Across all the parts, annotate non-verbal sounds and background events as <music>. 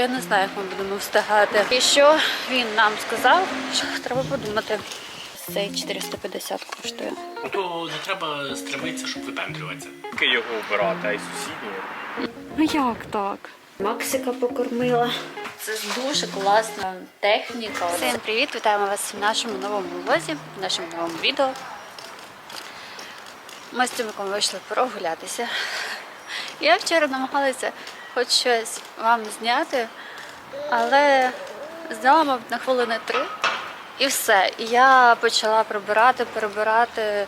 Я не знаю, як ми будемо встигати. І що він нам сказав, що треба подумати. Цей 450 коштує. Ну то не треба стремитися, щоб випендрюватися. Тільки його обирати, а й сусідні. Ну як так? Максика покормила. Це дуже класна техніка. Всім привіт! Вітаємо вас в нашому новому влозі, в нашому новому відео. Ми з Тимиком вийшли прогулятися. Я вчора намагалася хоч щось вам зняти, але зняла, мабуть, на хвилини три і все. І я почала прибирати, перебирати,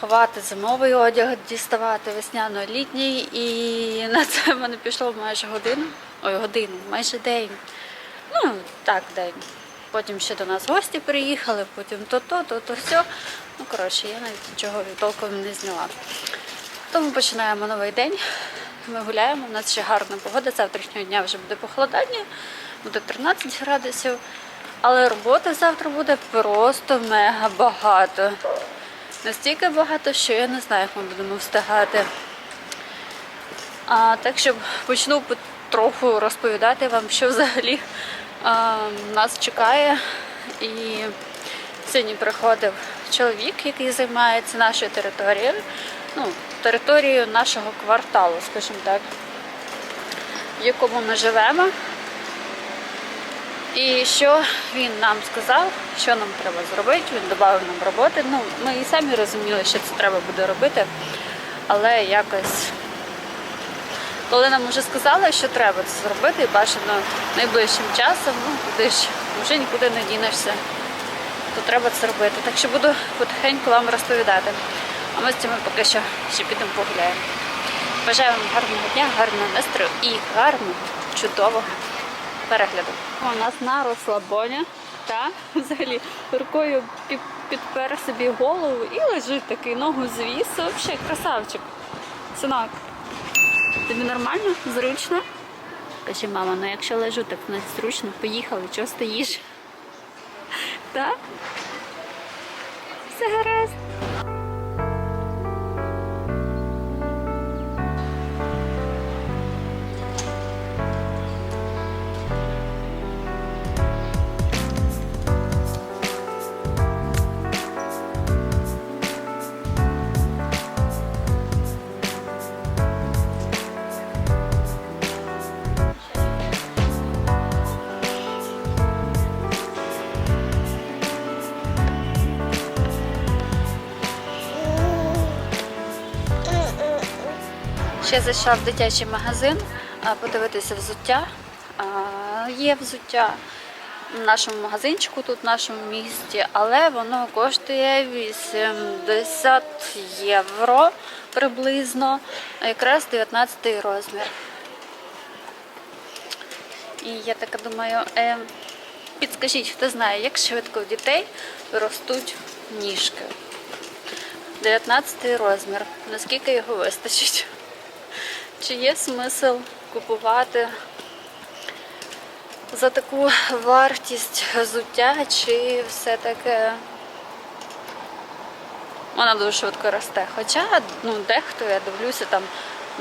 ховати зимовий одяг, діставати весняно-літній. І на це в мене пішло майже годину. Ой, годину, майже день. Ну, так, день. Потім ще до нас гості приїхали, потім то-то, то-то все. Ну, коротше, я навіть нічого толком не зняла. Тому починаємо новий день. Ми гуляємо, у нас ще гарна погода. Завтрашнього дня вже буде похолодання, буде 13 градусів. Але роботи завтра буде просто мега багато. Настільки багато, що я не знаю, як ми будемо встигати. А, так що почну потроху розповідати вам, що взагалі а, нас чекає. І сьогодні приходив чоловік, який займається нашою територією, ну, територією нашого кварталу, скажімо так, в якому ми живемо. І що він нам сказав, що нам треба зробити, він додав нам роботи. Ну, ми і самі розуміли, що це треба буде робити, але якось коли нам вже сказали, що треба це зробити, і бажано найближчим часом, ну куди ж вже нікуди не дінешся, то треба це робити. Так що буду потихеньку вам розповідати. А ми з цим поки що ще підемо погуляємо. Бажаю вам гарного дня, гарного настрою і гарного, чудового перегляду. У нас на розслабоні, та взагалі рукою пі- підпер собі голову і лежить такий ногу звіс. Взагалі красавчик. Синок. Тобі нормально? Зручно? Каже, мама, ну якщо лежу, так не зручно, поїхали, чого стоїш? Так? Все гаразд. Ще зайшла в дитячий магазин подивитися взуття. Є взуття в нашому магазинчику, тут в нашому місті, але воно коштує 80 євро приблизно, якраз 19 розмір. І я така думаю, е, підскажіть, хто знає, як швидко у дітей ростуть ніжки. 19 розмір. Наскільки його вистачить? Чи є смисл купувати за таку вартість взуття, чи все-таки вона дуже швидко росте. Хоча ну, дехто, я дивлюся, там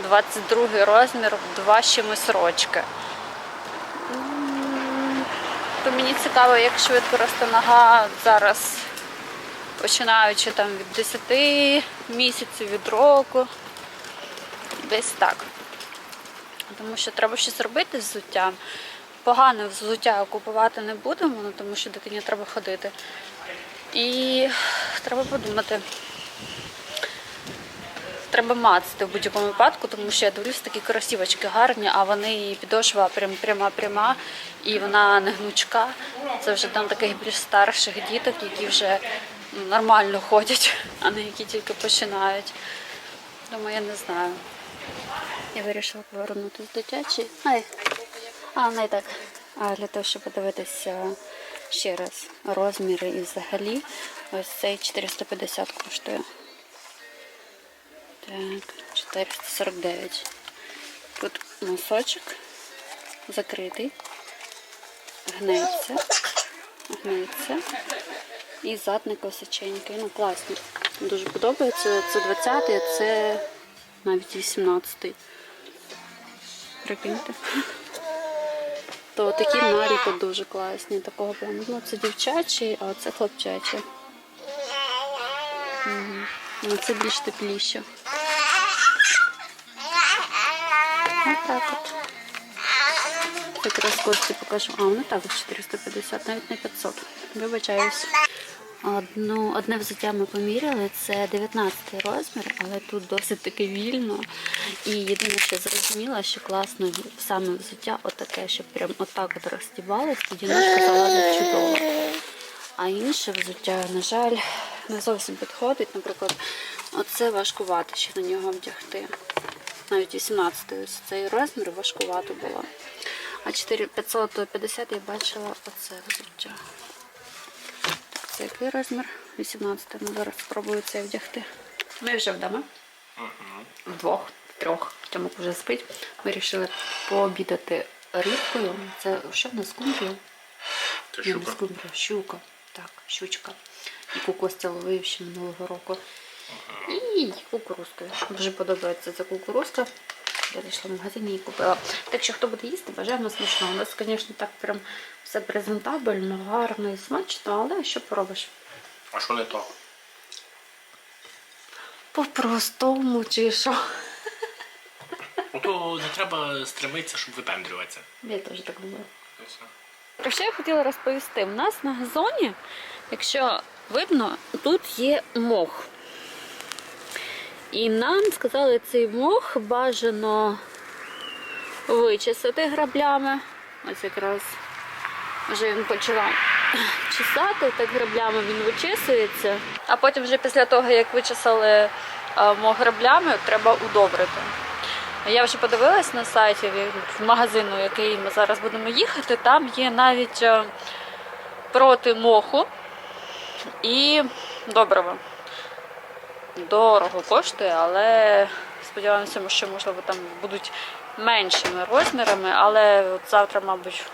22 розмір, два чимось рочки. То мені цікаво, як швидко росте нога зараз, починаючи там від 10 місяців від року. Десь так. Тому що треба щось робити з взуттям. Погане взуття купувати не будемо, ну, тому що дитині треба ходити. І треба подумати. Треба мацати в будь-якому випадку, тому що я дивлюсь, такі кросівочки гарні, а вони і підошва прям пряма-пряма, і вона не гнучка. Це вже там таких більш старших діток, які вже ну, нормально ходять, а не які тільки починають. Тому я не знаю. Я вирішила повернутися дитячий. Ай. А, не так. А для того, щоб подивитися ще раз розміри і взагалі. Ось цей 450 коштує. Так, 449. Тут носочок закритий. Гнеться. Гнеться. І задник височенький. Ну, класний. Дуже подобається. Це 20-й, а це навіть 18-й. Прикиньте. То такі наріки дуже класні. Такого прям, ну це дівчачий, а це хлопчачий. Угу. Це більш тепліше. Отак от. Якраз кості покажу. А, вони також 450, навіть не 500. Вибачаюсь. Одну, одне взуття ми поміряли, це 19 розмір, але тут досить таки вільно. І єдине, що зрозуміла, що класно саме взуття отаке, щоб прям отак от розстібалось, тоді ножка залазить чудово. А інше взуття, на жаль, не зовсім підходить. Наприклад, оце важкувато ще на нього вдягти. Навіть 18 ось цей розмір важкувато було. А 4550 я бачила оце взуття. Це який розмір? 18. Ну, зараз спробую це вдягти. Ми вже вдома. Вдвох, трьох. Тьомок вже спить. Ми вирішили пообідати рибкою. Це що в нас скумбрія? Це щука. скумбрія, щука. Так, щучка. Яку Костя ловив ще минулого року. І кукурузка. Дуже подобається ця кукурузка. Я зайшла в магазин і купила. Так що хто буде їсти, бажаємо смачного. У нас, звісно, так прям все презентабельно, гарно і смачно, але що поробиш? А що не то? По-простому чи що? Ну то не треба стремитися, щоб випендрюватися. Я теж так думаю. Про що я хотіла розповісти? У нас на газоні, якщо видно, тут є мох. І нам сказали, цей мох бажано вичесати граблями. Ось якраз вже він почав чесати, так граблями він вичесується. А потім вже після того, як вичесали мох граблями, треба удобрити. Я вже подивилась на сайті в- магазину, який ми зараз будемо їхати. Там є навіть е, проти моху і добрива. Дорого коштує, але сподіваємося, що можливо там будуть меншими розмірами. Але от завтра, мабуть,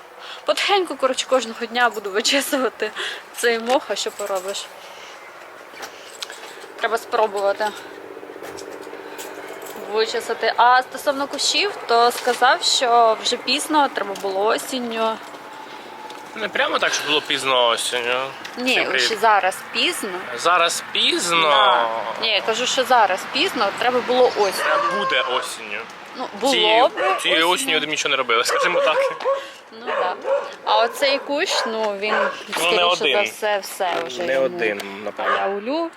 потихеньку, коротше, кожного дня буду вичесувати цей мох, а що поробиш. Треба спробувати вичесати. А стосовно кущів, то сказав, що вже пізно, треба було осінню. Не прямо так, щоб було пізно осінню. Ні, Всім привіт. ще зараз пізно. Зараз пізно. Да. Ні, я кажу, що зараз пізно, треба було осінь. Буде осінню. Ну, було Цією, б цією осінню ми нічого не робили, скажімо так. Ну так. А оцей кущ, ну він скоріше за один. все, все вже Не йому один, напевно. Аляулю,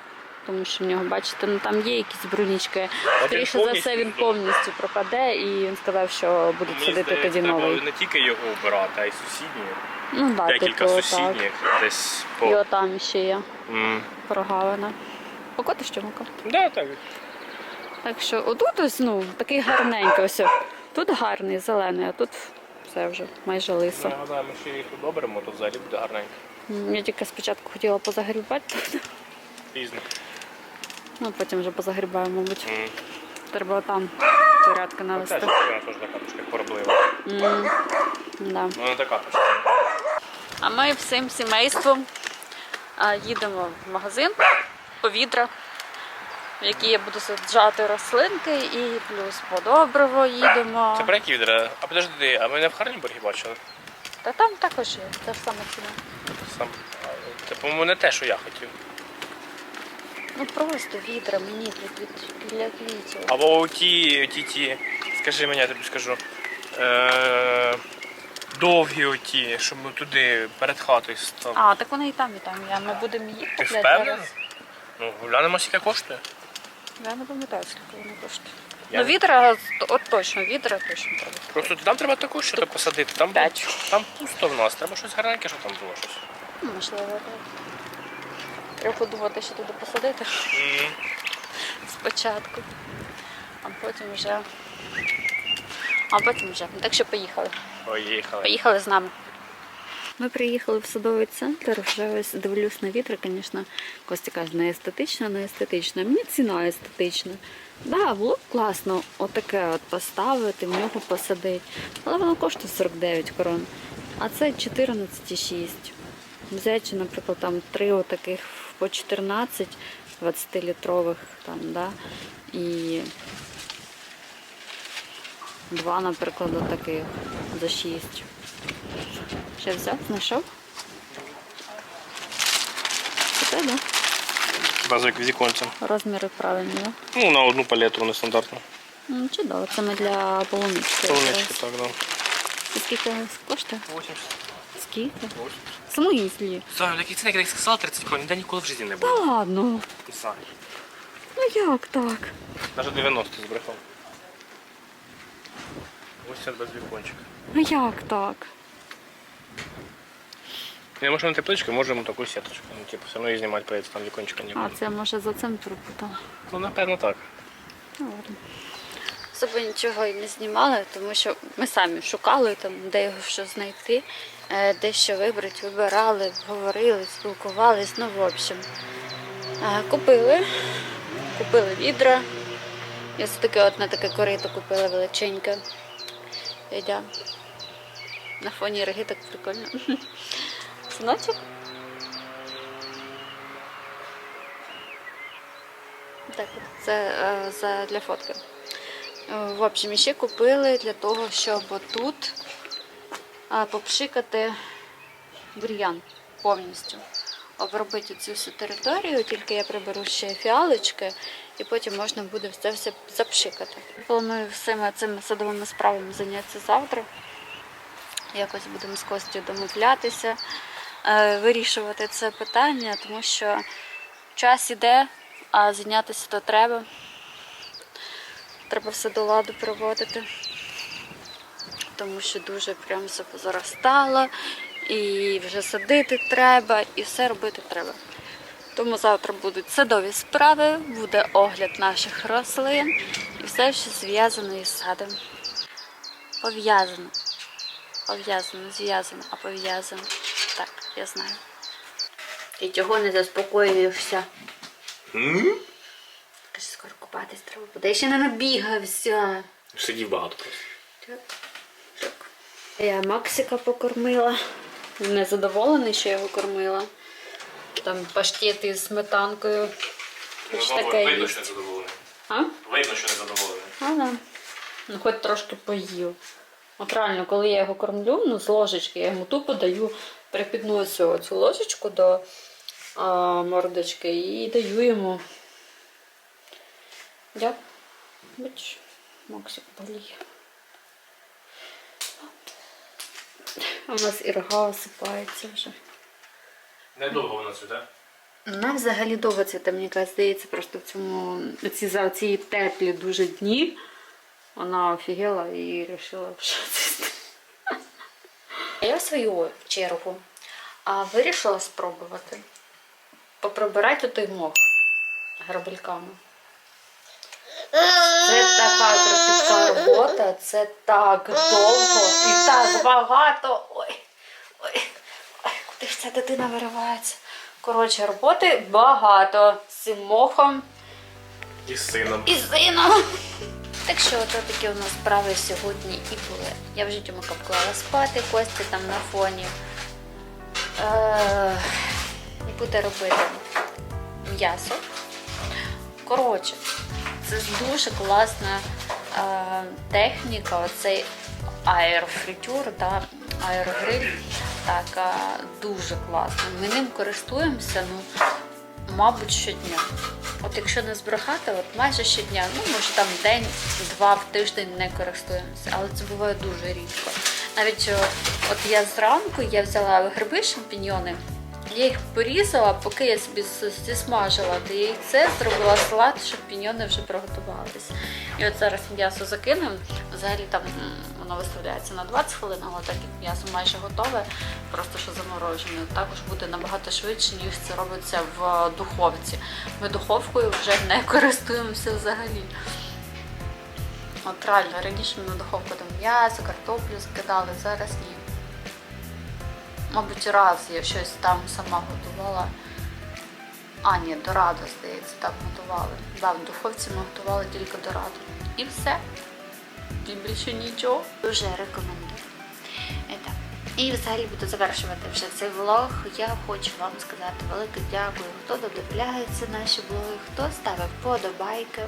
тому що в нього, бачите, ну там є якісь брунічки. Скоріше за все, він повністю повністю пропаде, і він сказав, що будуть садити здається, тоді треба новий. не тільки його вбирати, а й сусідні. Ну так, Декілька типу, сусідніх десь по. І отам ще є М. прогалина. Покоти що мука? Да, так. Так що отут ось ну такий гарненький. Ось тут гарний, зелений, а тут все вже майже лисо. Нагадаю, ми ще їх удобримо, то взагалі буде гарненько. Я тільки спочатку хотіла позагрібати, Пізно. ну потім вже позагрібаю, мабуть. М. Треба там порядки Теж навести. вона теж така трошки хвороблива. М, Да. Вона така трошки. А ми всім сімейством їдемо в магазин по відра, в які я буду саджати рослинки, і плюс по добриво їдемо. Це про які відра? А подожди, а ми не в Харнібургі бачили? Та там також є, те ж саме ціна. Сам. Це, по-моєму, не те, що я хотів. Ну просто відра мені для, квіт- для квітів. Або ті, ті, ті, скажи мені, я тобі скажу. Е, довгі оті, щоб ми туди перед хатою став. А, так вони і там, і там. Я, ми будемо їх Ти купляти зараз. Ну, глянемо, скільки коштує. Я не пам'ятаю, скільки вони коштують. Я- Ну, відра, от точно, відра точно треба. Просто там треба також щось посадити. Там, П'ять. там пусто в нас, треба щось гарненьке, щоб там було щось. Ну, можливо, так. Треба подумати, що туди посадити спочатку. А потім вже. А потім вже. Так що поїхали. Поїхали. Поїхали з нами. Ми приїхали в садовий центр, вже ось дивлюсь на вітри, звісно, Костя каже, не естетично, не естетично. Мені ціна естетична. Да, було б класно отаке от поставити, в нього посадити. Але воно коштує 49 крон. А це 14,6. Взяти, наприклад, там три отаких по 14 20-літрових там, да, і два, наприклад, отаких за 6. Що взяв? Знайшов? Це да? Базовик віконцем. Розміри правильні, да? Ну, на одну палету вони стандартно. Ну, чудово, це ми для полунички. Якраз. так, да. Це скільки коштує? 80. Скільки? В смислі? Знаю, такі ціни, як я сказала, 30 крон, ніде ніколи в житті не Та було. ладно. Не. Ну як так? Навіть 90 збрехав. 80 без вікончика. Ну як так? Не можемо тепличку, можемо таку сіточку. Ну, типу, все одно її знімати прийдеться, там вікончика не А, буде. це може за цим перепутала. Ну, напевно, так. Ну, ладно. Особо нічого і не знімали, тому що ми самі шукали, там, де його що знайти, е, де що вибрати, вибирали, говорили, спілкувались. Ну, в общем, Е, купили, купили відра. І ось таке от на таке корито купила величеньке. Йдя. На фоні реги так прикольно. <laughs> Синочок? Так, це е, за, для фотки. В общем, ще купили для того, щоб отут е, попшикати бур'ян повністю. Обробити цю всю територію, тільки я приберу ще фіалочки, і потім можна буде це все запшикати. Планую всіма цими садовими справами зайнятися завтра. Якось будемо з Костю домовлятися, е, вирішувати це питання, тому що час іде, а зайнятися то треба. Треба все до ладу приводити, тому що дуже прям все позаростало, і вже садити треба, і все робити треба. Тому завтра будуть садові справи, буде огляд наших рослин і все, що зв'язано із садом. Пов'язано. Пов'язано, зв'язано, а пов'язано. Так, я знаю. Ти чого не заспокоюєшся? Каже, скоро купатись треба буде. Я ще не набігався. Сидів багато просто. Так, так. Я Максика покормила. Він Не задоволений, що я його кормила. Там паштети з сметанкою. Хоч таке видно, їсть. що не задоволений. А? Видно, що не задоволений. А, да. Ну, хоч трошки поїв. От реально, коли я його кормлю, ну, з ложечки, я йому тупо даю, припідносю цю ложечку до а, мордочки і даю йому. Дяк. Бач, Максик боліє. У нас ірга осипається вже. Недовго вона цвіте. Вона взагалі довго цвіте, мені здається, просто в цьому ці за ці теплі дуже дні. Вона офігела і вирішила цвісти. Я в свою чергу а, вирішила спробувати поприбирати той мох грабельками. Це така кропітка робота, це так довго і так багато. Куди ж ця дитина виривається? Коротше, роботи багато з цим мохом І з сином. і з сином. Так що ото такі у нас справи сьогодні і були. Я вже Тьомика вклала спати, Костя там на фоні. Е, буде робити м'ясо. Коротше, це дуже класна е, техніка, оцей аерофритюр, да, аерогриль. Так, дуже класно. Ми ним користуємося, ну, мабуть, щодня. От якщо не збрехати, от майже щодня, ну може там день-два в тиждень не користуємося, але це буває дуже рідко. Навіть от я зранку я взяла гриби, шампіньйони, я їх порізала, поки я собі зісмажила те яйце, зробила салат, щоб шампіньйони вже приготувалися. І от зараз м'ясо закинемо. Взагалі там воно виставляється на 20 хвилин, але так як м'ясо майже готове, просто що заморожене. Також буде набагато швидше, ніж це робиться в духовці. Ми духовкою вже не користуємося взагалі. От реально, раніше ми на духовку там м'ясо, картоплю скидали, зараз ні. Мабуть, раз я щось там сама готувала. А, ні, дорадо, здається, так готували. Да, в духовці ми готували тільки дорадо. І все. І більше нічого. Дуже рекомендую. Так. І взагалі буду завершувати вже цей влог. Я хочу вам сказати велике дякую, хто додивляється наші влоги, хто ставив подобайки,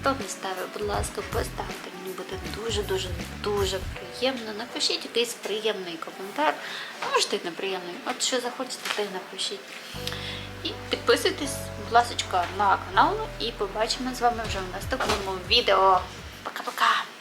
хто не ставив, будь ласка, поставте мені, буде дуже-дуже дуже приємно. Напишіть якийсь приємний коментар. Можете неприємний. От що захочете, те й напишіть. І підписуйтесь, будь ласка, на канал. І побачимо з вами вже в наступному відео. Пока-пока!